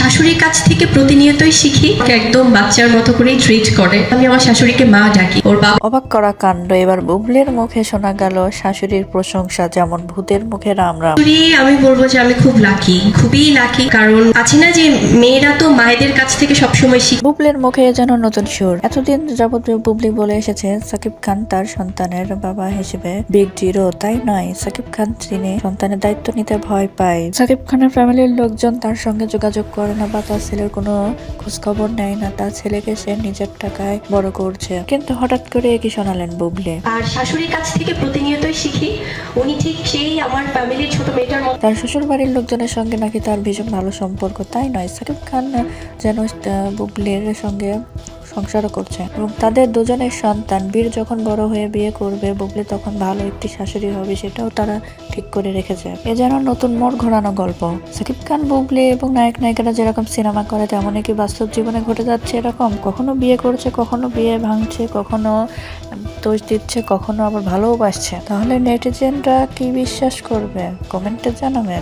শাশুড়ির কাছ থেকে প্রতিনিয়তই শিখি একদম বাচ্চার মতো করেই ট্রিট করে। আমি আমার শাশুড়িকে মা ডাকি। ওর বাবা অবাক করা কাণ্ড এবার বুবলির মুখে শোনা গেল শাশুড়ির প্রশংসা যেমন ভূতের মুখে রাম রাম। আমি বলব যে আমি খুব লাকি খুবই লাকি কারণ আছে না যে মেয়েরা তো মায়েদের কাছ থেকে সবসময় শিখে বুবলের মুখে যেন নতুন সুর। এতদিন যাবত বুবলি বলে এসেছে সাকিব খান তার সন্তানের বাবা হিসেবে। বিগ জিরো তাই নয় সাকিব খান তিনি সন্তানের দায়িত্ব নিতে ভয় পায়। সাকিব খানের ফ্যামিলির লোকজন তার সঙ্গে যোগাযোগ করে। না বা তার ছেলের কোনো খোঁজখবর নেয় না তার ছেলেকে সে নিজের টাকায় বড় করছে। কিন্তু হঠাৎ করে একই শোনালেন বুবলে? আর শাশুড়ির কাছ থেকে প্রতিনিয়তই শিখি উনি ঠিক সেই আমার ফ্যামিলির ছোট মেয়েটার মতো। তার শ্বশুর বাড়ির লোকজনের সঙ্গে নাকি তার ভীষণ ভালো সম্পর্ক? তাই নয় সাকিব খান যেন বুবলির সঙ্গে সংসারও করছে। এবং তাদের দুজনের সন্তান, বীর যখন বড় হয়ে বিয়ে করবে, বুবলি তখন ভালো একটি শাশুড়ি হবে সেটাও তারা ঠিক করে রেখেছে। এ যেন নতুন মোড় ঘোরানো গল্প। সাকিব খান, বুবলি এবং নায়ক নায়িকারা যেরকম সিনেমা করে, তেমনই কি বাস্তব জীবনে ঘটে যাচ্ছে এরকম? কখনো বিয়ে করছে, কখনো বিয়ে ভাঙছে, কখনো দোষ দিচ্ছে, কখনো আবার ভালোবাসছে তাহলে নেটিজেনরা কি বিশ্বাস করবে? কমেন্টে জানাবেন।